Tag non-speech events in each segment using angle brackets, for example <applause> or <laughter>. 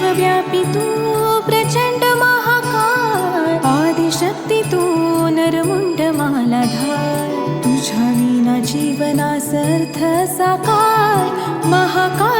सर्वव्यापी तू प्रचंड महाकाय आदिशक्ती तू नरमुंड मालाधार. तुझ्या विना जीवनासर्थ साकार. महाकाय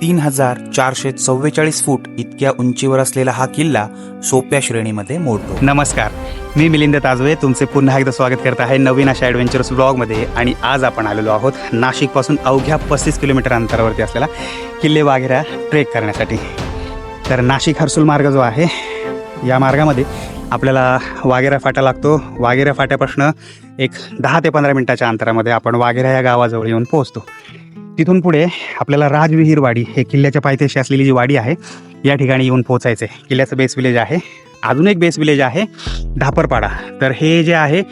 तीन हजार चारशे चव्वेचाळीस फूट इतक्या उंचीवर असलेला हा किल्ला सोप्या श्रेणीमध्ये मोडतो. नमस्कार. मी मिलिंद ताजवे. तुमचे पुन्हा एकदा स्वागत करत आहे नवीन अशा ॲडव्हेंचरस ब्लॉगमध्ये आणि आज आपण आलेलो आहोत नाशिकपासून अवघ्या पस्तीस किलोमीटर अंतरावरती असलेला किल्ले वाघेरा ट्रेक करण्यासाठी. तर नाशिक हर्सुल मार्ग जो आहे या मार्गामध्ये आपल्याला वाघेरा फाटा लागतो. वाघेरा फाट्यापासून एक दहा ते पंधरा मिनिटाच्या अंतरामध्ये आपण वाघेरा या गावाजवळ येऊन पोहोचतो. तिथून पुढे आपल्याला राजविहीर वाडी हे किल्ल्याच्या पायथ्याशी असलेली जी वाडी आहे या ठिकाणी येऊन पोहोचायचे किल्ल्याचं बेस विलेज आहे. अजून एक बेस विलेज आहे धापरपाडा. तर हे जे आहे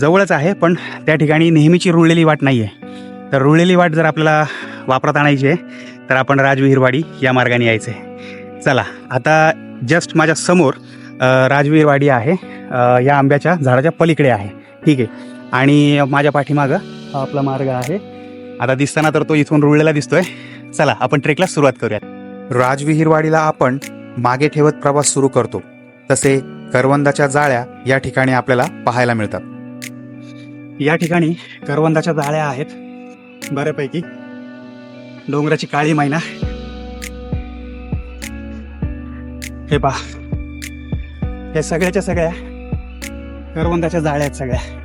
जवळच आहे पण त्या ठिकाणी नेहमीची रुळलेली वाट नाही आहे तर रुळलेली वाट जर आपल्याला वापरात आणायची आहे तर आपण राजविहीरवाडी या मार्गाने यायचं आहे चला आता जस्ट माझ्यासमोर अ, राजवीरवाडी आहे. या आंब्याच्या झाडाच्या पलीकडे आहे. ठीक आहे. आणि माझ्या पाठीमागं हा आपला मार्ग आहे. आता दिसताना तर तो इथून रुळलेला दिसतोय. चला आपण ट्रेकला सुरुवात करूयात. राजविहीरवाडीला आपण मागे ठेवत प्रवास सुरू करतो. तसे करवंदाच्या जाळ्या या ठिकाणी आपल्याला पाहायला मिळतात. या ठिकाणी करवंदाच्या जाळ्या आहेत बऱ्यापैकी. डोंगराची काळी मैना. हे पहा. हे सगळ्याच्या सगळ्या करवंदाच्या जाळ्या आहेत सगळ्या.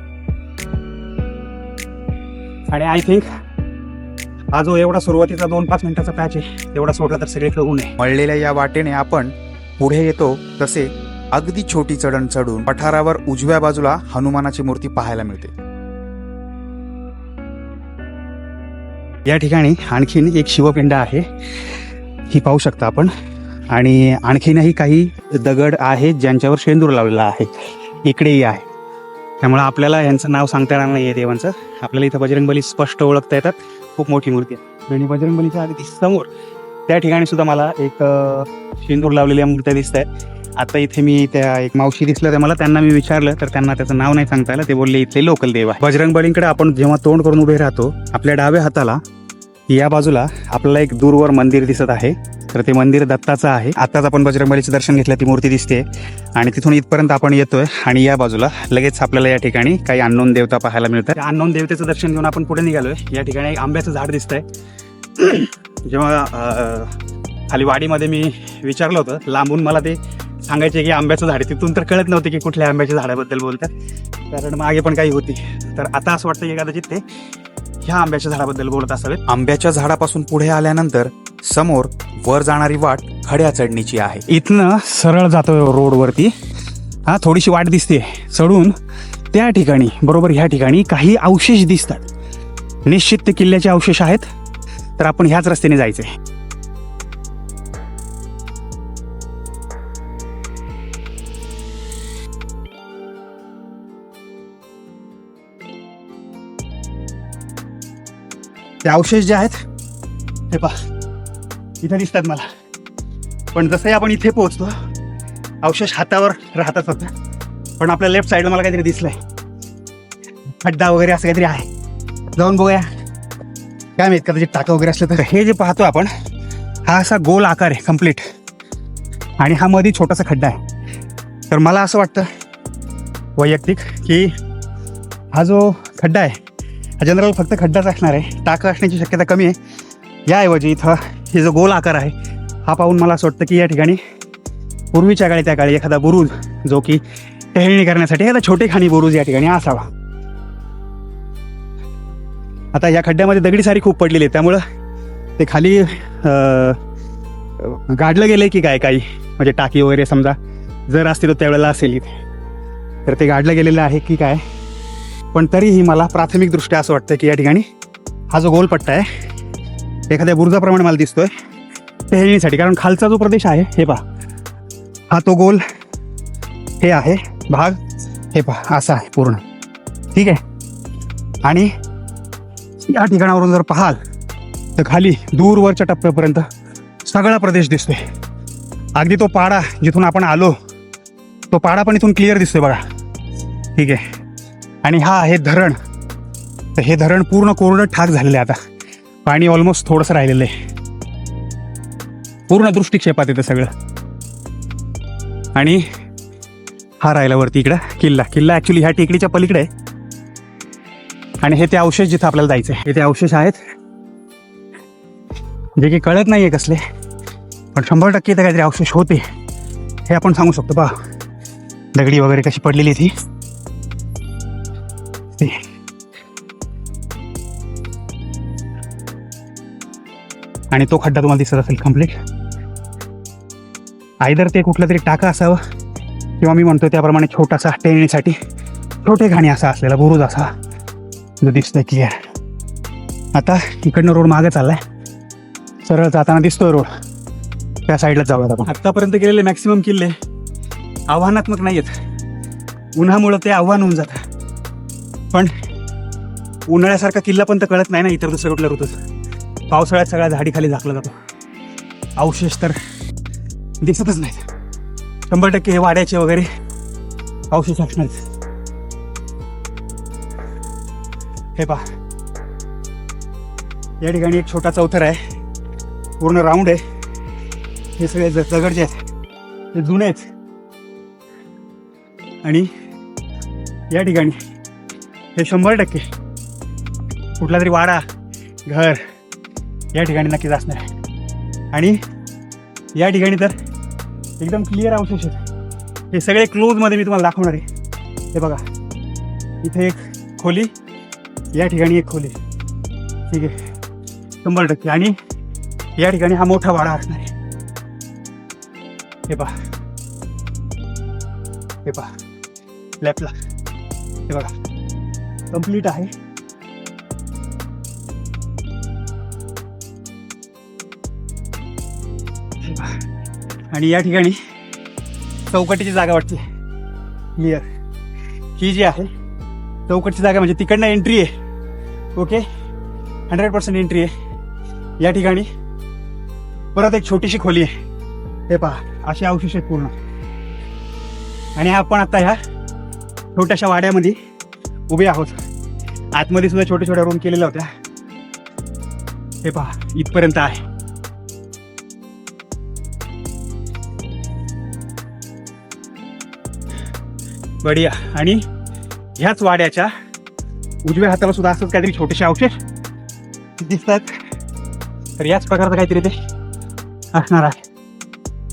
आणि आय थिंक हा जो एवढा सुरुवातीचा दोन पाच मिनिटाचा पॅच आहे एवढा सोडला तर सगळे होऊ नये मळलेल्या या वाटेने आपण पुढे येतो तसे अगदी छोटी चढण चढून पठारावर उजव्या बाजूला हनुमानाची मूर्ती पाहायला मिळते. या ठिकाणी आणखीन एक शिवपिंड आहे ही पाहू शकता आपण. आणि आणखीनही काही दगड आहेत ज्यांच्यावर शेंदूर लावलेला आहे इकडेही आहे. त्यामुळे आपल्याला यांचं नाव सांगता येणार नाही आहे देवांचं. आपल्याला इथं बजरंगबली स्पष्ट ओळखता येतात. खूप मोठी मूर्ती आहे. आणि बजरंगबलीच्या आधी समोर त्या ठिकाणी सुद्धा मला एक शेंदूर लावलेल्या मूर्त्या दिसत आहेत आता इथे मी त्या एक मावशी दिसल्या त्या मला त्यांना मी विचारलं तर त्यांना त्याचं नाव नाही सांगता आलं. ते बोलले इथले लोकल देव आहे. बजरंगबलींकडे आपण जेव्हा तोंड करून उभे राहतो आपल्या डाव्या हाताला या बाजूला आपल्याला एक दूरवर मंदिर दिसत आहे. तर ते मंदिर दत्ताचं आहे. आताच आपण बजरंगबलीचं दर्शन घेतलं ती मूर्ती दिसते आणि तिथून इथपर्यंत आपण येतोय आणि या बाजूला लगेच आपल्याला या ठिकाणी काही अननोन देवता पाहायला मिळतात. अननोन देवतेचं दर्शन घेऊन आपण पुढे निघालोय. या ठिकाणी एक आंब्याचं झाड दिसतंय. <clears throat> जेव्हा खाली वाडीमध्ये मी विचारलं होतं लांबून मला ते सांगायचे की आंब्याचं झाड आहे. तिथून तर कळत नव्हते की कुठल्या आंब्याच्या झाडाबद्दल बोलतात. कारण मागे पण काही होती. तर आता असं वाटतं की कदाचित ते ह्या आंब्याच्या झाडाबद्दल बोलत असावेत. आंब्याच्या झाडापासून पुढे आल्यानंतर समोर वर जाणारी वाट खड्या चढणीची आहे. इथनं सरळ जातोय रोडवरती. हा थोडीशी वाट दिसते चढून त्या ठिकाणी बरोबर ह्या ठिकाणी काही अवशेष दिसतात. निश्चित ते किल्ल्याचे अवशेष आहेत. तर आपण ह्याच रस्त्याने जायचंय. ते अवशेष जे आहेत हे पहा. इथं दिसतात मला. पण जसंही आपण इथे पोहोचतो अवशेष हातावर राहतात फक्त पण आपल्या लेफ्ट साईडला मला काहीतरी दिसलंय. खड्डा वगैरे असं काहीतरी आहे. जाऊन बघूया. काय माहीत कदाचित टाका वगैरे असलं तर. हे जे पाहतो आपण हा असा गोल आकार आहे कंप्लीट आणि हा मध्ये छोटासा खड्डा आहे. तर मला असं वाटतं वैयक्तिक की हा जो खड्डा आहे हा जनरल फक्त खड्डाच असणार आहे. टाकं असण्याची शक्यता कमी आहे. याऐवजी इथं हे जो गोल आकार आहे हा पाहून मला असं वाटतं की या ठिकाणी पूर्वीच्या काळी त्या काळी एखादा बुरुज जो की टहेळणी करण्यासाठी एखादा छोटे खाणी बुरुज या ठिकाणी असावा. आता या खड्ड्यामध्ये दगडी सारी खूप पडलेली आहे त्यामुळं ते खाली गाडलं गेलं की काय काही? म्हणजे टाकी वगैरे समजा जर असते तर त्यावेळेला असेल इथे. तर ते गाडलं गेलेलं आहे की काय? पण तरीही मला प्राथमिकदृष्ट्या असं वाटतं की या ठिकाणी हा जो गोलपट्टा आहे एखाद्या बुरुजाप्रमाणे मला दिसतोय टेहळणीसाठी कारण खालचा जो प्रदेश आहे हे पहा. हा तो गोल हे आहे भाग हे पहा असा आहे पूर्ण. ठीक आहे? आणि या ठिकाणावरून जर पाहाल तर खाली दूरवरच्या टप्प्यापर्यंत सगळा प्रदेश दिसतोय. अगदी तो पाडा जिथून आपण आलो तो पाडा पण इथून क्लिअर दिसतोय बघा. ठीक आहे? आणि हा आहे धरण. तर हे धरण पूर्ण कोरडं ठाक झालेलं आहे आता. पाणी ऑलमोस्ट थोडंसं राहिलेलं आहे. पूर्ण दृष्टिक्षेपात येतं सगळं. आणि हा राहिला वरती इकडं किल्ला. किल्ला ॲक्च्युली ह्या टेकडीच्या पलीकडे आहे. आणि हे ते अवशेष जिथं आपल्याला जायचं आहे. हे ते अवशेष आहेत. जे की कळत नाही आहे कसले. पण शंभर टक्के इथं काहीतरी अवशेष होते. हे आपण सांगू शकतो पहा. दगडी वगैरे कशी पडलेली ती. आणि तो खड्डा तुम्हाला दिसत असेल कंप्लीट आयदर ते कुठलं तरी टाका असावं. किंवा मी म्हणतो त्याप्रमाणे छोटासा टेळणीसाठी छोटे घाणी असा असलेला बुरुज असा. जो दिसतोय क्लिअर आता इकडनं रोड मागे चाललाय. सरळ जाताना दिसतोय रोड. त्या साईडलाच जाऊयात आपण. आत्तापर्यंत गेलेले मॅक्सिमम किल्ले आव्हानात्मक नाही आहेत उन्हामुळं ते आव्हान होऊन जातं. पण उन्हाळ्यासारखा किल्ला पण तर कळत नाही ना इतर दुसऱ्या कुठल्या ऋतूत. पावसाळ्यात सगळ्या झाडीखाली झाकला जातो. अवशेष तर दिसतच नाहीत. शंभर टक्के हे वाड्याचे वगैरे अवशेष असणार हे पहा. या ठिकाणी एक छोटा चौथर आहे. पूर्ण राऊंड आहे. हे सगळे ज- दगडचे आहेत. हे जुने आहेत. आणि या ठिकाणी हे शंभर टक्के कुठला तरी वाडा घर या ठिकाणी नक्कीच असणार. आहे आणि या ठिकाणी तर एकदम क्लिअर अवशेष आहेत. हे सगळे क्लोजमध्ये मी तुम्हाला दाखवणार आहे. हे बघा. इथे एक खोली या ठिकाणी एक खोली. ठीक आहे. शंभर टक्के. आणि या ठिकाणी हा मोठा वाडा असणार आहे. हे पहा. हे पहा. लॅपला हे बघा. कंप्लीट आहे. आणि या ठिकाणी चौकटीची जागा वाटते. क्लिअर ही जी आहे चौकटची जागा म्हणजे तिकडनं एंट्री आहे. ओके हंड्रेड पर्सेंट एंट्री आहे. या ठिकाणी परत एक छोटीशी खोली आहे. हे पहा असे अवशेष आहेत पूर्ण. आणि आपण आता ह्या छोट्याशा वाड्यामध्ये उभे आहोत. आतमध्ये सुद्धा छोट्या छोट्या रूम केलेल्या होत्या. हे पहा इथपर्यंत आहे. बढिया. आणि ह्याच वाड्याच्या उजव्या हाताला सुद्धा असंच काहीतरी छोटेसे अवशेष दिसतात. तर याच प्रकारचं काहीतरी ते असणार आहे.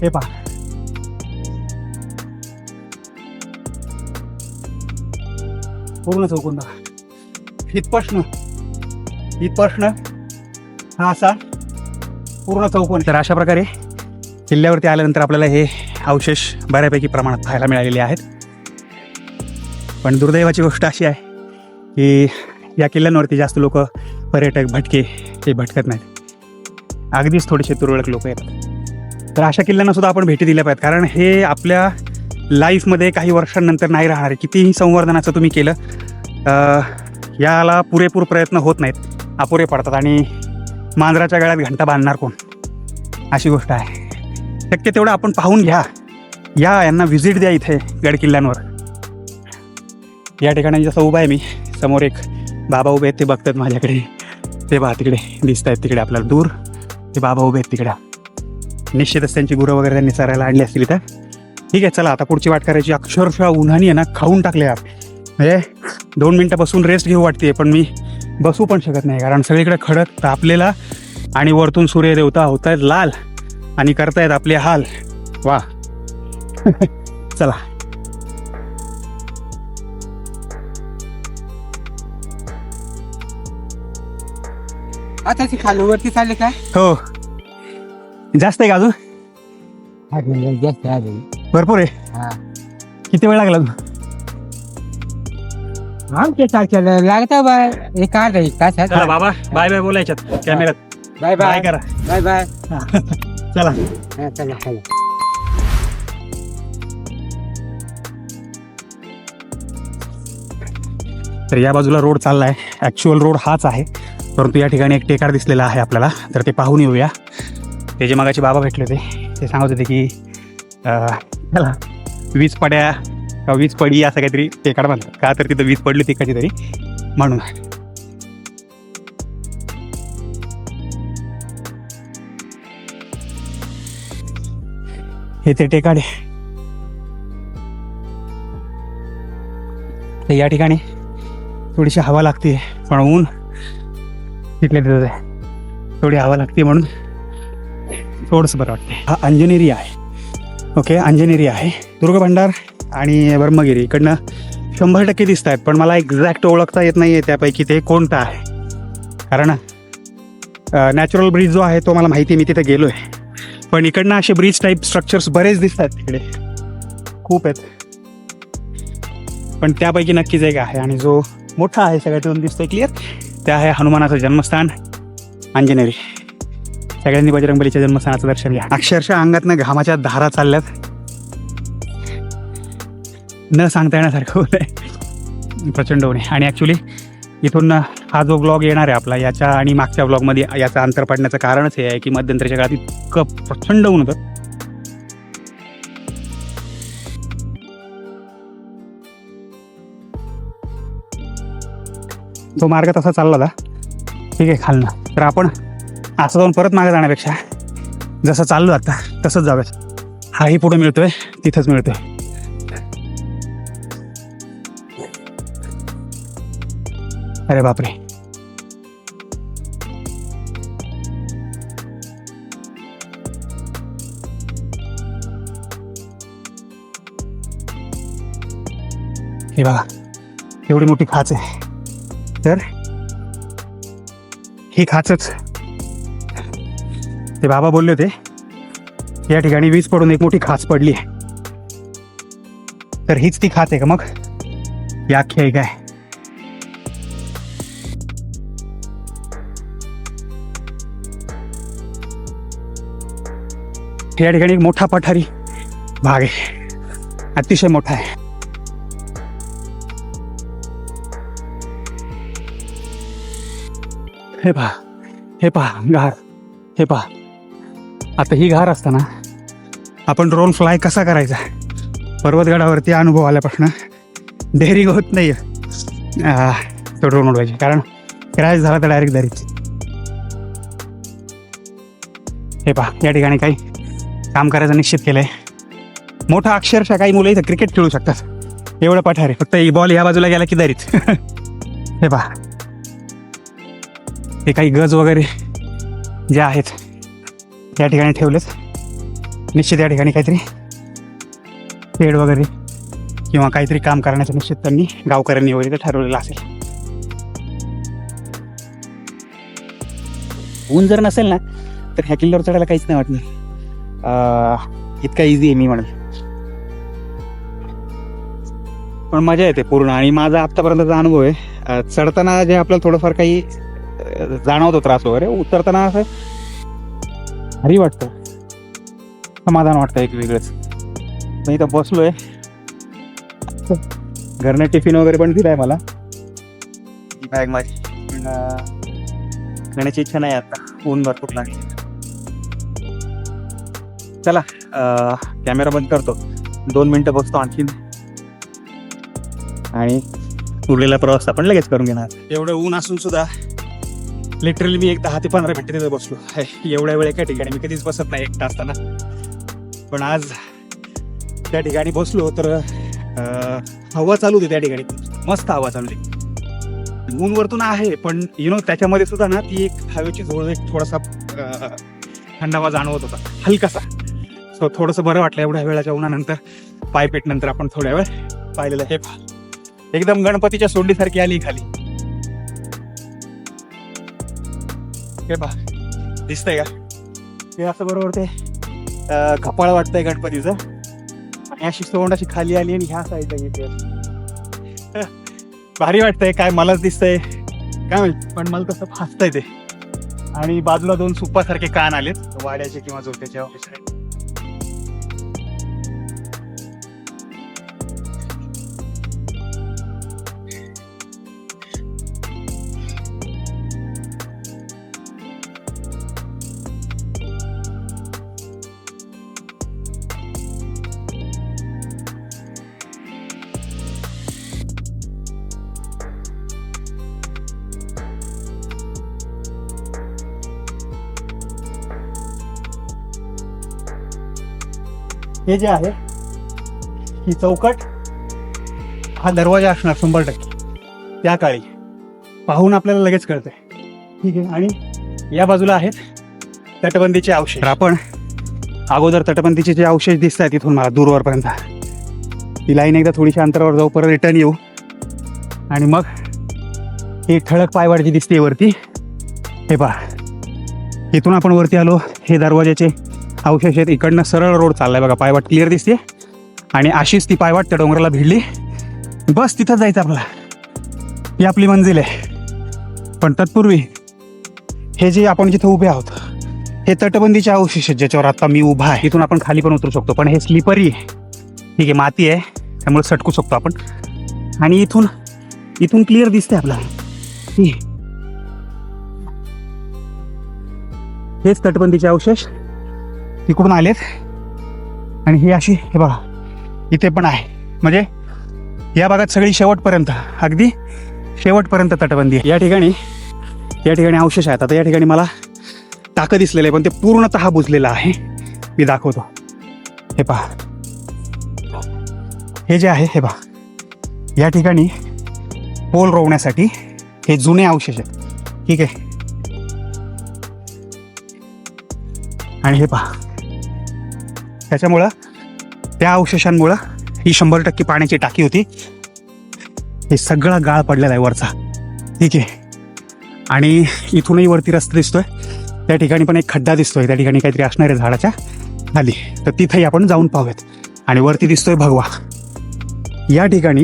हे पहा. पूर्ण चौकून बघा इथपासनं इथपासनं हा असा पूर्ण चौकोन. तर अशा प्रकारे किल्ल्यावरती आल्यानंतर आपल्याला हे अवशेष बऱ्यापैकी प्रमाणात पाहायला मिळालेले आहेत. पण दुर्दैवाची गोष्ट अशी आहे की या किल्ल्यांवरती जास्त लोक पर्यटक भटके हे भटकत नाहीत. अगदीच थोडेसे तुरळक लोक येतात. तर अशा किल्ल्यांनासुद्धा आपण भेटी दिल्या पाहिजेत कारण हे आपल्या लाईफमध्ये काही वर्षांनंतर नाही राहणार आहे. कितीही संवर्धनाचं तुम्ही केलं याला पुरेपूर प्रयत्न होत नाहीत. अपुरे पडतात आणि मांजराच्या गळ्यात घंटा बांधणार कोण? अशी गोष्ट आहे. शक्य तेवढं आपण पाहून घ्या. या यांना व्हिजिट द्या इथे गड किल्ल्यांवर. या ठिकाणी जसं उभा आहे मी समोर एक बाबा उभे आहेत ते बघतात माझ्याकडे. ते बा तिकडे दिसत आहेत तिकडे आपल्याला दूर. ते बाबा उभे आहेत तिकडे. निश्चितच त्यांची गुरं वगैरे त्यांनी चरायला आणली असतील इथं. ठीक आहे चला आता पुढची वाट करायची. अक्षरशः उन्हानी आहे ना खाऊन टाकले यार. म्हणजे दोन मिनटं बसून रेस्ट घेऊ वाटते पण मी बसू पण शकत नाही कारण सगळीकडे खडक तापलेला आणि वरतून सूर्यदेवता होत आहेत लाल आणि करतायत आपले हाल. वा. <laughs> चला. आता ती खाली वरती चालले काय हो. जास्त आहे का अजून? अजून जास्त अजून. भरपूर आहे. हा. किती वेळ लागला अजून? आमच्या सारख्याला लागता बाय एक आठ आहे. तासात चला बाबा बाय बाय बोलायच्यात कॅमेऱ्यात. Bye bye. बाय करा. Bye bye. चला. हा, चला चला. तर या बाजूला रोड चालला आहे ॲक्च्युअल रोड हाच आहे. परंतु या ठिकाणी एक टेकार दिसलेला आहे आपल्याला. तर ते पाहून येऊया. ते जे मगाचे बाबा भेटले होते ते सांगत होते की त्याला वीज पड्या किंवा वीज पडी असं काहीतरी टेकाड म्हणतात. का तर तिथं वीज पडली होती कधीतरी म्हणून. हे ते टेकाडे तर या ठिकाणी थोडीशी हवा लागते पण ऊन तिथल्या तिथं आहे थोडी हवा लागते म्हणून थोडंसं बरं वाटते हा अंजनेरी आहे. ओके अंजनेरी आहे. दुर्ग भंडार आणि ब्रह्मगिरी. इकडनं शंभर टक्के दिसत आहेत पण मला एक्झॅक्ट ओळखता येत नाही आहे त्यापैकी ते कोणतं आहे. कारण नॅचरल ब्रिज जो आहे तो मला माहिती मी तिथे गेलो आहे पण इकडनं असे ब्रिज टाईप स्ट्रक्चर्स बरेच दिसत आहेत तिकडे. खूप आहेत. पण त्यापैकी नक्कीच एक आहे आणि जो मोठा आहे सगळ्यातून दिसतोय क्लिअर ते आहे हनुमानाचं जन्मस्थान. अंजनेरी. सगळ्यांनी बजरंगबलीच्या जन्मस्थानाचं दर्शन घ्या. अक्षरशः अंगातनं घामाच्या धारा चालल्यात. न सांगता येण्यासारखं होत प्रचंड होणे आणि ॲक्च्युली इथून हा जो ब्लॉग येणार आहे आपला याच्या आणि मागच्या ब्लॉगमध्ये याचं अंतर पडण्याचं कारणच हे आहे की मध्यंतरीच्या काळात इतकं प्रचंड ऊन होतं. तो मार्ग तसा चालला होता ठीक आहे खालनं तर आपण असं जाऊन परत मागे जाण्यापेक्षा जसं चाललो आता तसंच जाऊयात. हाही पुढे मिळतोय तिथंच मिळतोय. अरे बापरे. हे बघा एवढी मोठी खाच आहे. तर ही खाचच. ते बाबा बोलले होते या ठिकाणी वीज पडून एक मोठी खाच पडली आहे. तर हीच ती खाच आहे का मग? या खेळ आहे काय? या ठिकाणी एक मोठा पठारी भाग आहे. अतिशय मोठा आहे. हे पहा हे पहा घार हे पहा. आता ही घार असताना आपण ड्रोन फ्लाय कसा करायचा? पर्वतगडावरती अनुभव आल्यापासून डेअरिंग होत नाही तो ड्रोन उडवायची कारण क्रॅश झाला तर डायरेक्ट दरीच हे पहा या ठिकाणी काही काम करायचं निश्चित केलं आहे मोठा अक्षरशः काही मुलं इथं क्रिकेट खेळू शकतात. एवढं पठार आहे फक्त बॉल या बाजूला गेला की दरीच <laughs> हे पहा. हे काही गज वगैरे जे आहेत त्या ठिकाणी ठेवलेत. निश्चित या ठिकाणी काहीतरी पेड वगैरे किंवा काहीतरी काम करण्याचं निश्चित त्यांनी गावकऱ्यांनी वगैरे ठरवलेलं असेल. ऊन जर नसेल ना तर ह्या किल्ल्यावर चढायला काहीच नाही वाटणार. इतका इझी आहे मी म्हणेल पण मजा येते पूर्ण आणि माझा आत्तापर्यंतचा अनुभव आहे चढताना जे आपल्याला थोडंफार काही जाणवतो त्रास वगैरे. उतरताना असं भारी वाटतं. समाधान वाटतं एक वेगळंच. मी इथं बसलोय. घरनं टिफिन वगैरे पण दिलाय मला. बॅग माझी घेण्याची इच्छा नाही आता. ऊन भरपूर लागली चला कॅमेरा बंद करतो. दोन मिनटं बसतो आणखीन. आणि उरलेला प्रवास आपण लगेच करून घेणार. एवढं ऊन असून सुद्धा लिटरली मी एक दहा ते पंधरा मिनटं तिथे बसलो. एवढ्या वेळ एका ठिकाणी मी कधीच बसत नाही एकटा असताना. पण आज त्या ठिकाणी बसलो तर हवा चालू होती त्या ठिकाणी. मस्त हवा चालू होती ऊन वरतून आहे पण यु नो त्याच्यामध्ये सुद्धा ना ती एक हवेची झोळ एक थोडासा थंडावा जाणवत होता. हलकासा. सो थोडंसं बरं वाटलं एवढ्या वेळाच्या उन्हानंतर. पायपेट नंतर आपण थोड्या वेळ पाहिलेलं. हे पहा. एकदम गणपतीच्या सोंडीसारखी आली खाली. हे पा दिसतंय का? हे असं बरोबर ते अं, कपाळ वाटतंय गणपतीचं. आणि अशी तोंड अशी खाली आली आणि ह्या साईडला अशी. <laughs> भारी वाटतंय काय मलाच दिसतंय. काय माहीत पण मला तसं फासतंय ते. आणि बाजूला दोन सुप्पासारखे कान आलेत वाड्याचे किंवा झोट्याचे हे जे आहे ही चौकट हा दरवाजा असणार शंभर टक्के. त्या काळी. पाहून आपल्याला लगेच कळतंय. ठीक आहे आणि या बाजूला आहेत तटबंदीचे अवशेष. आपण अगोदर तटबंदीचे जे अवशेष दिसत आहेत तिथून मला दूरवरपर्यंत. ती लाईन एकदा थोडीशी अंतरावर जाऊ परत रिटर्न येऊ. आणि मग ही ठळक पायवाट जी दिसते वरती हे पहा. इथून आपण वरती आलो हे दरवाजाचे अवशेष आहेत. इकडनं सरळ रोड चाललाय बघा. पायवाट क्लिअर दिसते आणि अशीच ती पायवाट त्या डोंगराला भिडली. बस तिथं जायचं आपला ही आपली मंजिल आहे. पण तत्पूर्वी हे जे आपण जिथं उभे आहोत हे तटबंदीचे अवशेष आहेत ज्याच्यावर आता मी उभा आहे. इथून आपण खाली पण उतरू शकतो. पण हे स्लिपरी आहे. ठीक आहे माती आहे. त्यामुळे सटकू शकतो आपण. आणि इथून इथून क्लिअर दिसते आपला हेच तटबंदीचे अवशेष. तिकडून आलेत. आणि ही अशी हे बघा इथे पण आहे. म्हणजे या भागात सगळी शेवटपर्यंत अगदी शेवटपर्यंत तटबंदी आहे. या ठिकाणी या ठिकाणी अवशेष आहेत. आता या ठिकाणी मला टाकं दिसलेलं आहे पण ते पूर्णतः बुजलेलं आहे. मी दाखवतो. हे पहा. हे जे आहे हे पहा. या ठिकाणी पोल रोवण्यासाठी हे जुने अवशेष आहेत. ठीक आहे. आणि हे पहा. त्याच्यामुळं त्या अवशेषांमुळं ही शंभर टक्के पाण्याची टाकी होती. हे सगळा गाळ पडलेला आहे वरचा. ठीक आहे. आणि इथूनही वरती रस्ता दिसतोय. त्या ठिकाणी पण एक खड्डा दिसतोय. त्या ठिकाणी काहीतरी असणार आहे झाडाच्या खाली. तर तिथेही आपण जाऊन पाहूयात. आणि वरती दिसतोय भगवा. या ठिकाणी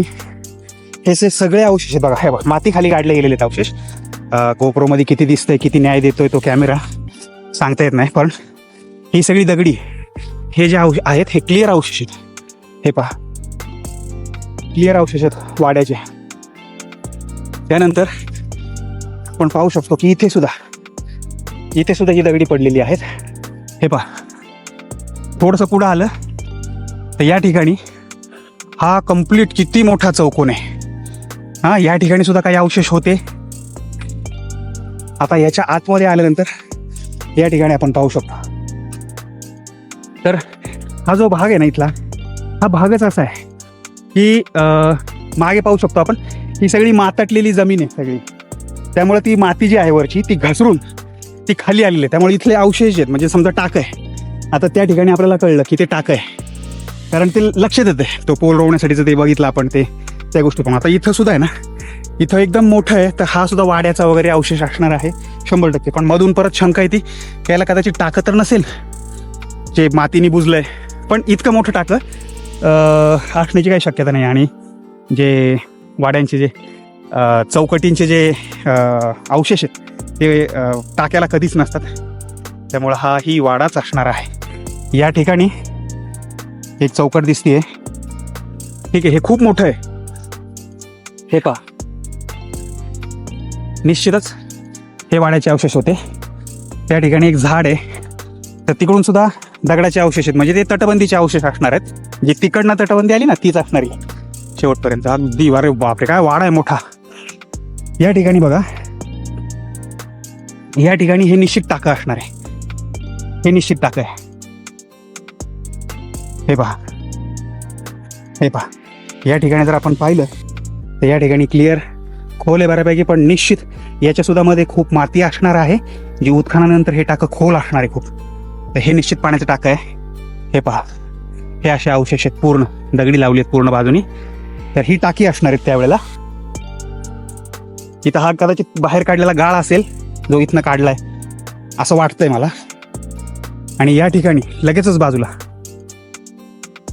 हे जे सगळे अवशेष आहेत बघा हे बघा माती खाली काढले गेलेले आहेत अवशेष. गोप्रोमध्ये किती दिसतंय किती न्याय देतोय तो कॅमेरा सांगता येत नाही पण ही सगळी दगडी हे जे अवशेष आहेत हे क्लिअर अवशेष आहेत. हे पहा. क्लिअर अवशेष आहेत वाड्याचे. त्यानंतर आपण पाहू शकतो की इथे सुद्धा इथे सुद्धा ही दगडी पडलेली आहेत. हे पहा. थोडंसं पुढं आलं तर या ठिकाणी हा कंप्लीट किती मोठा चौकोन आहे. हा या ठिकाणी सुद्धा काही अवशेष होते. आता याच्या आतमध्ये आल्यानंतर या ठिकाणी आपण पाहू शकतो. तर हा जो भाग आहे ना इथला हा भागच असा आहे की मागे पाहू शकतो आपण ही सगळी मातटलेली जमीन आहे सगळी. त्यामुळे ती माती जी आहे वरची ती घसरून ती खाली आलेली आहे. त्यामुळे इथले अवशेष आहेत म्हणजे समजा टाक आहे. आता त्या ठिकाणी आपल्याला कळलं की ते टाक आहे. कारण ते लक्षात आहे तो पोल रोवण्यासाठीचं ते बघितलं आपण ते त्या गोष्टी पण. आता इथं सुद्धा आहे ना इथं एकदम मोठं आहे तर हा सुद्धा वाड्याचा वगैरे अवशेष असणार आहे शंभर टक्के. पण मधून परत शंका येते की याला कदाचित टाकं तर नसेल जे मातीने बुजलंय. पण इतकं मोठं टाकं अं, असण्याची काही शक्यता नाही आणि जे वाड्यांचे जे चौकटींचे जे अवशेष आहेत ते टाक्याला कधीच नसतात. त्यामुळं हा ही वाडाच असणार आहे. या ठिकाणी एक चौकट दिसते ठीक आहे हे खूप मोठं आहे. हे पहा. निश्चितच हे वाड्याचे अवशेष होते. त्या ठिकाणी एक झाड आहे. तर तिकडून सुद्धा दगडाचे अवशेष आहेत. म्हणजे ते तटबंदीचे अवशेष असणार आहेत. जी तिकडनं तटबंदी आली ना तीच असणार आहे. शेवटपर्यंत. अगदी अरे बापरे काय वाडा आहे मोठा. या ठिकाणी बघा. या ठिकाणी हे निश्चित टाकं असणार आहे. हे निश्चित टाकं आहे. हे पहा. हे पहा. या ठिकाणी जर आपण पाहिलं तर या ठिकाणी क्लिअर खोल आहे बऱ्यापैकी पण निश्चित याच्या सुद्धा मध्ये खूप माती असणार आहे. जी उत्खनानंतर हे टाकं खोल असणार आहे खूप. तर हे निश्चित पाण्याचं टाकं आहे. हे पहा. हे असे अवशेष आहेत पूर्ण. दगडी लावली आहेत पूर्ण बाजूनी. तर ही टाकी असणार आहेत त्यावेळेला. इथं हा कदाचित बाहेर काढलेला गाळ असेल जो इथनं काढलाय. असं वाटतंय मला. आणि या ठिकाणी लगेचच बाजूला.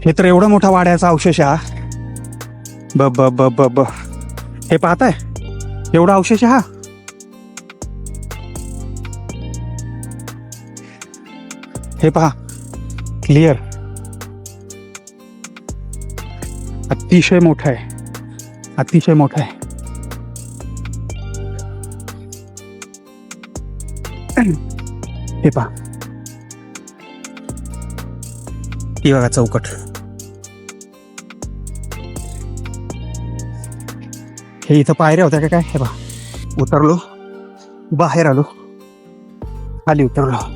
हे तर एवढा मोठा वाड्याचा अवशेष हा. ब ब ब ब ब. हे पाहताय? एवढा अवशेष हा. हे पहा क्लिअर अतिशय मोठं आहे. अतिशय मोठं आहे. हे पहा. ती बघा चौकट. हे इथं पायऱ्या होत्या का काय? हे पहा. उतरलो. बाहेर आलो. खाली उतरलो.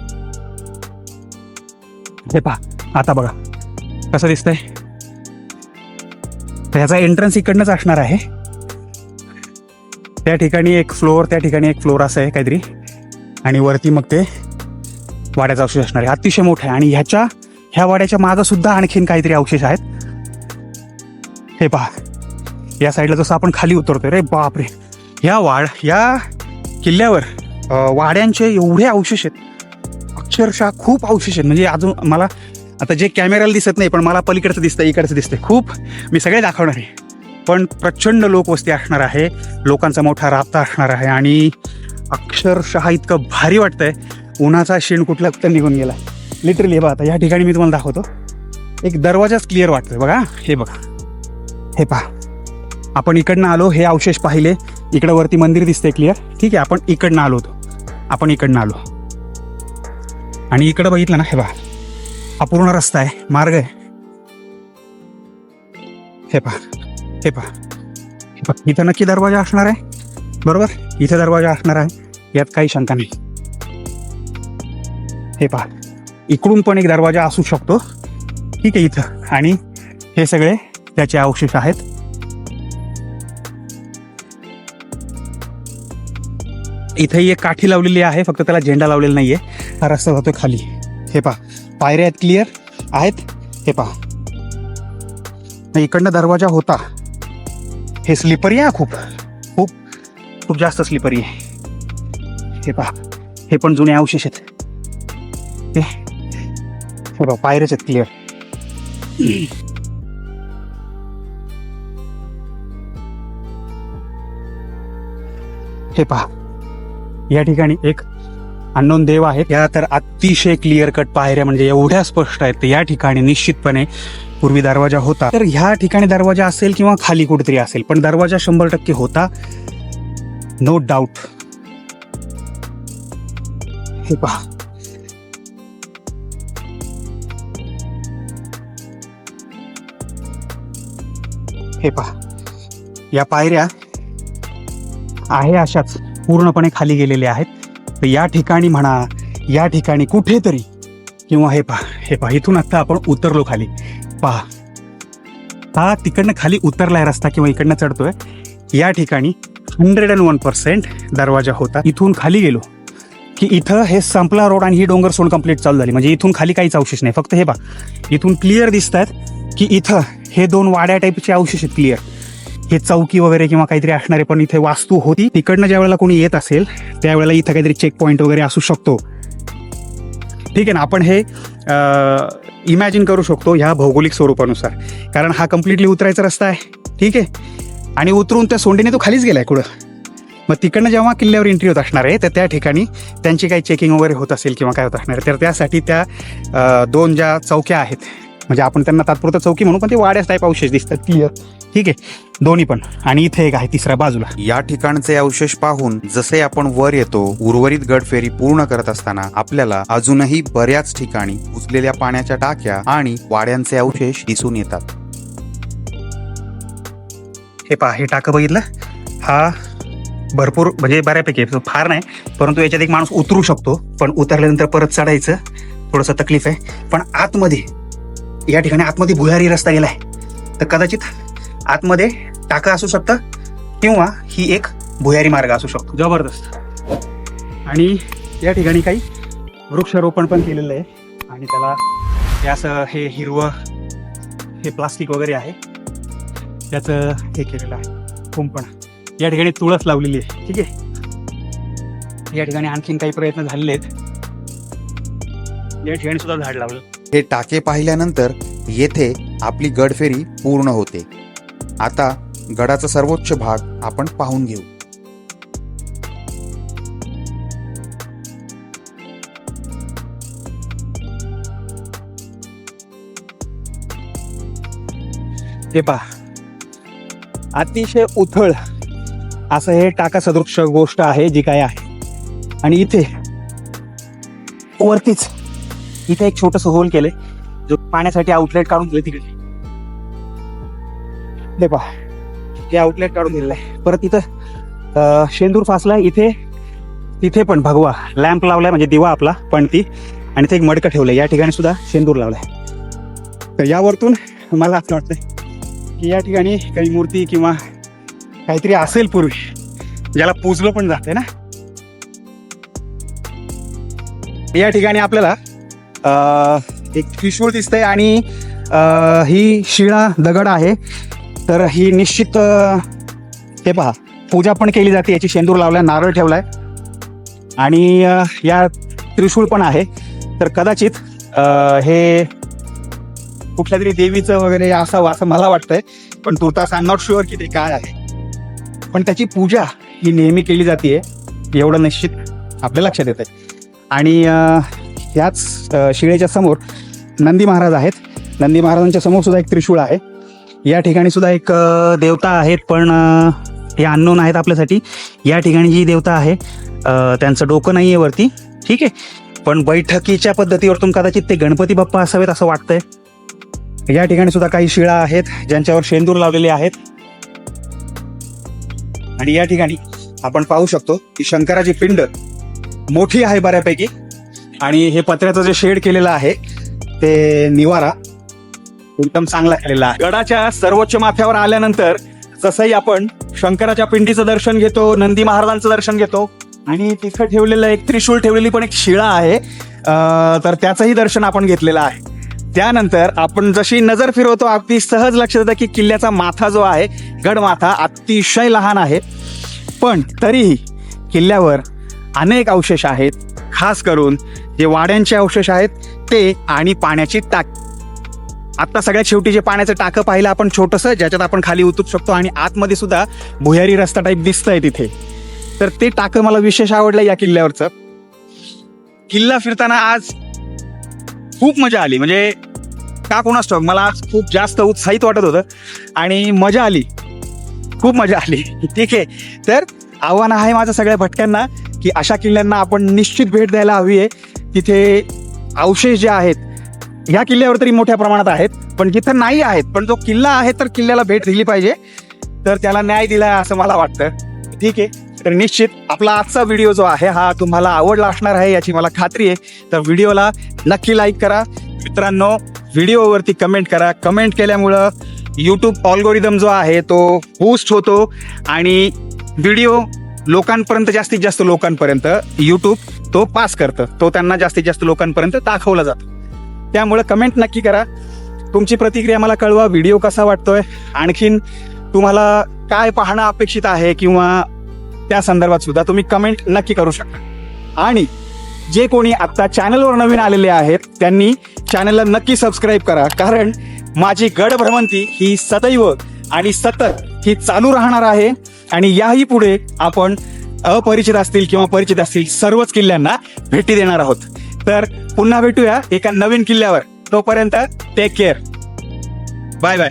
हे पहा आता बघा. कसं दिसतंय? तर ह्याचा एंट्रन्स इकडनंच असणार आहे. त्या ठिकाणी एक फ्लोअर त्या ठिकाणी एक फ्लोअर असं आहे काहीतरी. आणि वरती मग ते वाड्याचा अवशेष असणार आहे. अतिशय मोठा आहे. आणि ह्याच्या ह्या वाड्याच्या मागं सुद्धा आणखीन काहीतरी अवशेष आहेत. हे पहा. या साईडला जसं आपण खाली उतरतोय रे बापरे. या वाड या किल्ल्यावर वाड्यांचे एवढे अवशेष आहेत. अक्षरशः खूप अवशेष आहेत. म्हणजे अजून मला आता जे कॅमेऱ्याला दिसत नाही पण मला पलीकडचं दिसतं इकडचं दिसतंय. खूप मी सगळे दाखवणार आहे. पण प्रचंड लोकवस्ती असणार आहे. लोकांचा मोठा राबता असणार आहे. आणि अक्षरशः इतकं भारी वाटतंय. उन्हाचा शेण कुठला कुठं निघून गेला लिटरली हे बघा आता या ठिकाणी मी तुम्हाला दाखवतो. एक दरवाजाच क्लिअर वाटतोय बघा. हे बघा. हे पहा. आपण इकडनं आलो हे अवशेष पाहिले. इकडं वरती मंदिर दिसतंय क्लिअर ठीक आहे आपण इकडनं आलो होतो. आपण इकडनं आलो. आणि इकडं बघितलं ना हे पहा अपूर्ण रस्ता आहे. मार्ग आहे. हे पहा. हे पहा. हे पहा. इथं नक्की दरवाजा असणार आहे. बरोबर? इथे दरवाजा असणार आहे. यात काही शंका नाही. हे पहा. इकडून पण एक दरवाजा असू शकतो. ठीक आहे इथं. आणि हे सगळे त्याचे अवशेष आहेत. इथंही एक काठी लावलेली आहे. फक्त त्याला झेंडा लावलेला नाहीये. हा रस्ता जातोय खाली. हे पहा पायऱ्या आहेत क्लिअर आहेत? हे पहा. नाही, इकडनं दरवाजा होता. हे स्लिपरी आहे खूप. खूप खूप जास्त स्लिपरी आहे. हे पहा हे पण जुने अवशेष आहेत. हे हे पहा पायऱ्याच आहेत क्लिअर हे पहा. या ठिकाणी एक अननोन देव आहेत. या तर अतिशय क्लिअर कट पायऱ्या म्हणजे एवढ्या स्पष्ट आहेत या ठिकाणी निश्चितपणे पूर्वी दरवाजा होता. तर ह्या ठिकाणी दरवाजा असेल किंवा खाली कुठेतरी असेल पण दरवाजा शंभर टक्के होता. नो डाऊट हे पहा. हे पहा. या पायऱ्या आहे अशाच पूर्णपणे खाली गेलेल्या आहेत. तर या ठिकाणी म्हणा या ठिकाणी कुठेतरी किंवा हे पहा हे पहा इथून आत्ता आपण उतरलो खाली. पहा. हा तिकडनं खाली उतरलाय रस्ता किंवा इकडनं चढतोय. या ठिकाणी हंड्रेड अँड वन पर्सेंट दरवाजा होता. इथून खाली गेलो. की इथं हे संपला रोड आणि ही डोंगर सोड कंप्लीट चालू झाली. म्हणजे इथून खाली काहीच अवशेष नाही. फक्त हे पहा. इथून क्लिअर दिसत आहेत की इथं हे दोन वाड्या टाईपचे अवशेष आहेत क्लिअर हे चौकी वगैरे किंवा काहीतरी असणारे पण इथे वास्तू होती. तिकडनं ज्या वेळेला कोणी येत असेल त्यावेळेला इथं काहीतरी चेक पॉईंट वगैरे असू शकतो. ठीक आहे ना? आपण हे इमॅजिन करू शकतो ह्या भौगोलिक स्वरूपानुसार. कारण हा कम्प्लिटली उतरायचा रस्ता आहे. ठीक आहे? आणि उतरून त्या सोंडीने तो खालीच गेलाय कुठं? मग तिकडनं जेव्हा किल्ल्यावर एंट्री होत असणार आहे तर त्या ठिकाणी त्यांची काही चेकिंग वगैरे होत असेल किंवा काय होत असणार आहे. तर त्यासाठी त्या दोन ज्या चौक्या आहेत म्हणजे आपण त्यांना तात्पुरतं चौकी म्हणू पण ते वाड्याच टाईप अवशेष दिसतात. क्लिअर ठीक आहे. दोन्ही पण. आणि इथे एक आहे तिसऱ्या बाजूला. या ठिकाणचे अवशेष पाहून जसे आपण वर येतो उर्वरित गड फेरी पूर्ण करत असताना आपल्याला अजूनही बऱ्याच ठिकाणी उचलेल्या पाण्याच्या टाक्या आणि वाड्यांचे अवशेष दिसून येतात. हे पहा हे टाकं बघितलं? हा भरपूर म्हणजे बऱ्यापैकी. फार नाही परंतु याच्यात एक माणूस उतरू शकतो पण उतरल्यानंतर परत चढायचं थोडंसं तकलीफ आहे. पण आतमध्ये या ठिकाणी आतमध्ये भुयारी रस्ता गेलाय. तर कदाचित आतमध्ये टाका असू शकतं किंवा ही एक भुयारी मार्ग असू शकतो. जबरदस्त. आणि या ठिकाणी काही वृक्षारोपण पण केलेलं आहे. आणि त्याला हे हे हिरवं हे प्लास्टिक वगैरे आहे. त्याचं हे केलेलं आहे. कुंपण. या ठिकाणी तुळस लावलेली आहे. ठीक आहे? या ठिकाणी आणखीन काही प्रयत्न झालेले आहेत. या ठिकाणी सुद्धा झाड लावलं. हे टाके पाहिल्यानंतर येथे आपली गडफेरी पूर्ण होते. आता गडाचा सर्वोच्च भाग आपण पाहून घेऊ. हे पहा. अतिशय उथळ असं हे टाका सदृश गोष्ट आहे जी काय आहे. आणि इथे वरतीच इथे एक छोटस होल केलंय जो पाण्यासाठी आउटलेट काढून दिले तिकडे. हे पहा ते आउटलेट काढून दिलेलं आहे. परत इथं शेंदूर फासला इथे तिथे पण भगवा लॅम्प लावलाय म्हणजे दिवा आपला पण ती आणि ते एक मडकं ठेवलंय. या ठिकाणी सुद्धा शेंदूर लावलाय. तर यावरतून मला असं वाटतंय की या ठिकाणी काही मूर्ती किंवा काहीतरी असेल पूर्वी ज्याला पूजलं पण जाते ना? या ठिकाणी आपल्याला एक त्रिशूळ दिसतंय आणि ही शिळा दगड आहे. तर ही निश्चित हे पहा पूजा पण केली जाते याची शेंदूर लावलाय नारळ ठेवलाय. आणि या त्रिशूळ पण आहे. तर कदाचित हे कुठल्या तरी देवीचं वगैरे असावं असं मला वाटतंय पण तुर्तास आय नॉट शुअर की ते काय आहे. पण त्याची पूजा ही नेहमी केली जाते एवढं निश्चित आपल्या लक्षात येत आहे आणि याच शिळेच्या समोर नंदी महाराज आहेत. नंदी महाराजांच्या समोर सुद्धा एक त्रिशूळ आहे. या ठिकाणी सुद्धा एक देवता आहेत पण हे अननोन आहेत आपल्यासाठी. या ठिकाणी जी देवता आहे त्यांचं डोकं नाही आहे वरती. ठीक आहे? पण बैठकीच्या पद्धतीवरतून कदाचित ते गणपती बाप्पा असावेत असं वाटतंय. या ठिकाणी सुद्धा काही शिळा आहेत ज्यांच्यावर शेंदूर लावलेले आहेत. आणि या ठिकाणी आपण पाहू शकतो की शंकराची पिंड मोठी आहे बऱ्यापैकी. आणि हे पत्र्याचं जे शेड केलेलं आहे ते निवारा एकदम चांगला केलेला आहे. गडाच्या सर्वोच्च माथ्यावर आल्यानंतर जसंही आपण शंकराच्या पिंडीचं दर्शन घेतो नंदी महाराजांचं दर्शन घेतो आणि तिथं ठेवलेलं एक त्रिशूळ ठेवलेली पण एक शिळा आहे. तर त्याचंही दर्शन आपण घेतलेलं आहे. त्यानंतर आपण जशी नजर फिरवतो अगदी सहज लक्षात येतं की किल्ल्याचा माथा जो आहे गडमाथा अतिशय लहान आहे. पण तरीही किल्ल्यावर अनेक अवशेष आहेत खास करून जे वाड्यांचे अवशेष आहेत ते आणि पाण्याची टाक. आत्ता सगळ्यात शेवटी जे पाण्याचं टाकं पाहिलं आपण छोटंसं ज्याच्यात आपण खाली उतरू शकतो आणि आतमध्ये सुद्धा भुयारी रस्ता टाईप दिसतंय तिथे. तर ते टाकं मला विशेष आवडलं या किल्ल्यावरचं. किल्ला फिरताना आज खूप मजा आली. म्हणजे का कोणास ठाऊक मला आज खूप जास्त उत्साहित वाटत होतं आणि मजा आली. खूप मजा आली. <laughs> ठीक आहे. तर आव्हान आहे माझं सगळ्या भटक्यांना की अशा किल्ल्यांना आपण निश्चित भेट द्यायला हवी आहे. तिथे अवशेष जे आहेत ह्या किल्ल्यावर तरी मोठ्या प्रमाणात आहेत पण जिथं नाही आहेत पण जो किल्ला आहे तर किल्ल्याला भेट दिली पाहिजे. तर त्याला न्याय दिला असं मला वाटतं. ठीक आहे. तर निश्चित आपला आजचा व्हिडिओ जो आहे हा तुम्हाला आवडला असणार आहे याची मला खात्री आहे. तर व्हिडिओला नक्की लाईक करा. मित्रांनो व्हिडिओवरती कमेंट करा. कमेंट केल्यामुळं यूट्यूब ऑल्गोरिदम जो आहे तो बूस्ट होतो. आणि व्हिडिओ लोकांपर्यंत जास्तीत जास्त लोकांपर्यंत यूट्यूब तो पास करतं. तो त्यांना जास्तीत जास्त लोकांपर्यंत दाखवला जातो. त्यामुळं कमेंट नक्की करा. तुमची प्रतिक्रिया मला कळवा. व्हिडिओ कसा वाटतोय? आणखीन तुम्हाला काय पाहणं अपेक्षित आहे किंवा त्या संदर्भात सुद्धा तुम्ही कमेंट नक्की करू शकता. आणि जे कोणी आत्ता चॅनलवर नवीन आलेले आहेत त्यांनी चॅनलला नक्की सबस्क्राईब करा. कारण माझी गड भ्रमंती ही सदैव आणि सतत ही चालू राहणार आहे. आणि याही पुढे आपण अपरिचित असतील किंवा परिचित असतील सर्वच किल्ल्यांना भेटी देणार आहोत. तर पुन्हा भेटूया एका नवीन किल्ल्यावर. तोपर्यंत टेक केअर बाय बाय